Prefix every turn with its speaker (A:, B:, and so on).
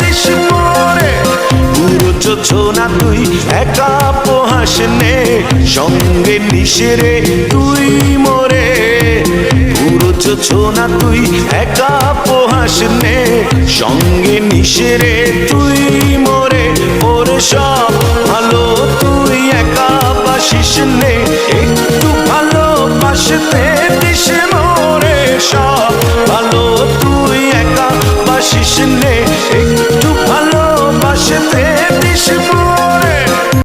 A: This মরে পুরো যোজনা তুই, একা পোহাস নে সঙ্গে নিশেরে তুই মরে। পুরো যোজনা তুই, একা পোহাস নে সঙ্গে নিশেরে তুই মরে। ওরে সব ভালো তুই একা বাসিস নে, একটু ভালো বাসতে দিস Deixa